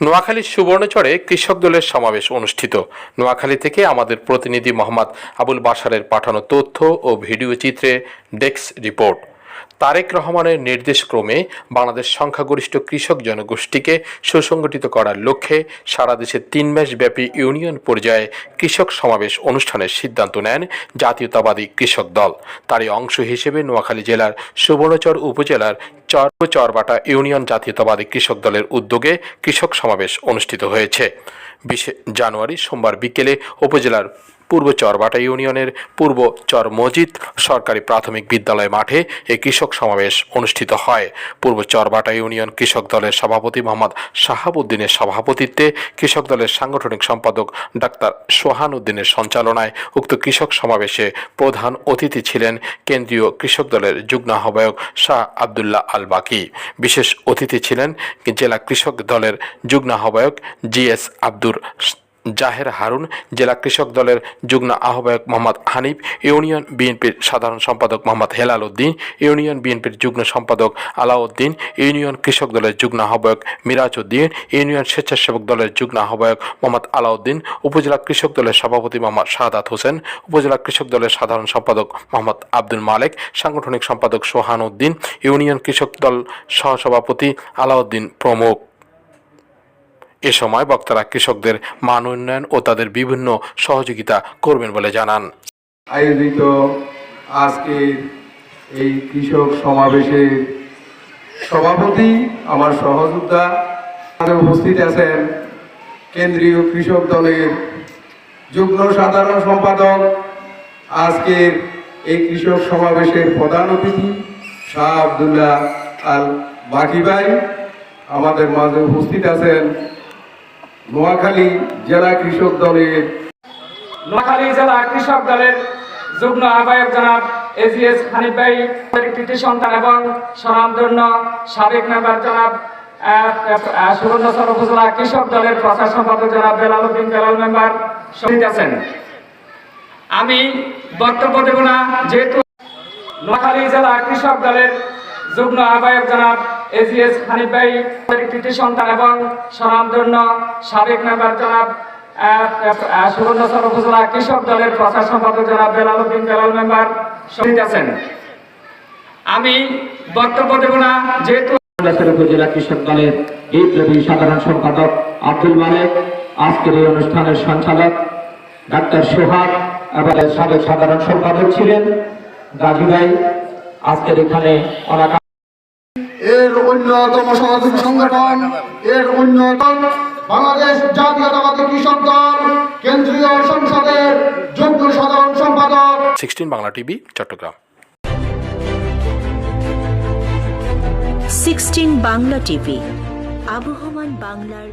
নোয়াখালীর সুবর্ণচরে কৃষক দলের সমাবেশ অনুষ্ঠিত। নোয়াখালী থেকে আমাদের প্রতিনিধি মোহাম্মদ আবুল বাশারের পাঠানো তথ্য ও ভিডিও চিত্রে ডেস্ক রিপোর্ট। তারেক রহমানের নির্দেশক্রমে বাংলাদেশ সংখ্যাগরিষ্ঠ কৃষক জনগোষ্ঠীকে সুসংগঠিত করার লক্ষ্যে সারা দেশে তিন মাসব্যাপী ইউনিয়ন পর্যায়ে কৃষক সমাবেশ অনুষ্ঠানের সিদ্ধান্ত নেন জাতীয়তাবাদী কৃষক দল। তারই অংশ হিসেবে নোয়াখালী জেলার সুবর্ণচর উপজেলার চর চরবাটা ইউনিয়ন জাতীয়তাবাদী কৃষক দলের উদ্যোগে কৃষক সমাবেশ অনুষ্ঠিত হয়েছে। বিশে জানুয়ারি সোমবার বিকেলে উপজেলার পূর্ব চরবাটা ইউনিয়নের পূর্ব চর মজিদ সরকারি প্রাথমিক বিদ্যালয় মাঠে এই কৃষক সমাবেশ অনুষ্ঠিত হয়। পূর্ব চরবাটা ইউনিয়ন কৃষক দলের সভাপতি মোহাম্মদ শাহাবুদ্দিনের সভাপতিত্বে কৃষক দলের সাংগঠনিক সম্পাদক ডাক্তার সোহান উদ্দিনের সঞ্চালনায় উক্ত কৃষক সমাবেশে প্রধান অতিথি ছিলেন কেন্দ্রীয় কৃষক দলের যুগ্ম আহ্বায়ক শাহ আবদুল্লাহ আল বাকি বিশেষ অতিথি ছিলেন জেলা কৃষক দলের যুগ্ম আহ্বায়ক জি এস আব্দুর জাহের হারুন, জেলা কৃষক দলের যুগ্ম আহ্বায়ক মোহাম্মদ হানিফ, ইউনিয়ন বিএনপির সাধারণ সম্পাদক মোহাম্মদ হেলাল উদ্দিন ইউনিয়ন বিএনপির যুগ্ম সম্পাদক আলাউদ্দিন, ইউনিয়ন কৃষক দলের যুগ্ম আহ্বায়ক মিরাজ উদ্দিন ইউনিয়ন স্বেচ্ছাসেবক দলের যুগ্ম আহ্বায়ক মোহাম্মদ আলাউদ্দিন, উপজেলা কৃষক দলের সভাপতি মোহাম্মদ শাহাদাত হোসেন, উপজেলা কৃষক দলের সাধারণ সম্পাদক মোহাম্মদ আব্দুল মালেক, সাংগঠনিক সম্পাদক সোহান উদ্দিন ইউনিয়ন কৃষক দল সহসভাপতি আলাউদ্দিন প্রমুখ। এ সময় বক্তারা কৃষকদের মান উন্নয়ন ও তাদের বিভিন্ন সহযোগিতা করবেন বলে জানান। আয়োজিত আজকে এই কৃষক সমাবেশে সভাপতি, আমার সহযোদ্ধা উপস্থিত আছেন। কেন্দ্রীয় কৃষক দলের যুগ্ম সাধারণ সম্পাদক, আজকের এই কৃষক সমাবেশের প্রধান অতিথি, শাহ আবদুল্লাহ আল বাকি ভাই। আমাদের মাঝে উপস্থিত আছেন নোয়াখালী জেলা কৃষক দলের নোয়াখালী জেলা কৃষক দলের যুগ্ম আহ্বায়ক জনাব এজিএস হানিফ ভাই কৃতি সন্তান এবং স্বনামধন্য সাবেক মেম্বার জনাব সুবর্ণচর উপজেলা কৃষক দলের প্রচার সম্পাদক জনাব বেলাল উদ্দিন বেলাল মেম্বার শহীদ আছেন। আমি বক্তব্য দেব না, যেহেতু নোয়াখালী জেলা কৃষক দলের যুগ্ম আহ্বায়ক জনাব এজিএস হানিফ ভাই কৃতি সন্তান এবং স্বনামধন্য সাবেক মেম্বার জনাব সুবর্ণচর উপজেলা কৃষক দলের প্রচার সম্পাদক জনাব বেলাল উদ্দিন বেলাল মেম্বার আছেন। আমি বক্তব্য দেব না, যেহেতু উপজেলা কৃষক দলের সাধারণ সম্পাদক আব্দুল মালেক, আজকের এই অনুষ্ঠানের সঞ্চালক ডাক্তার সোহাগ এবং সাবেক সাধারণ সম্পাদক ছিলেন গাজী ভাই। আজকের এখানে ওনার এর অন্যতম সহযোগী সংগঠন এর অন্যতম বাংলাদেশ জাতীয়তাবাদী কৃষক দল কেন্দ্রীয় সংসদের যুগ্ম সাধারণ সম্পাদক। Sixteen Bangla TV Chattogram. Sixteen Bangla TV আবহমান বাংলার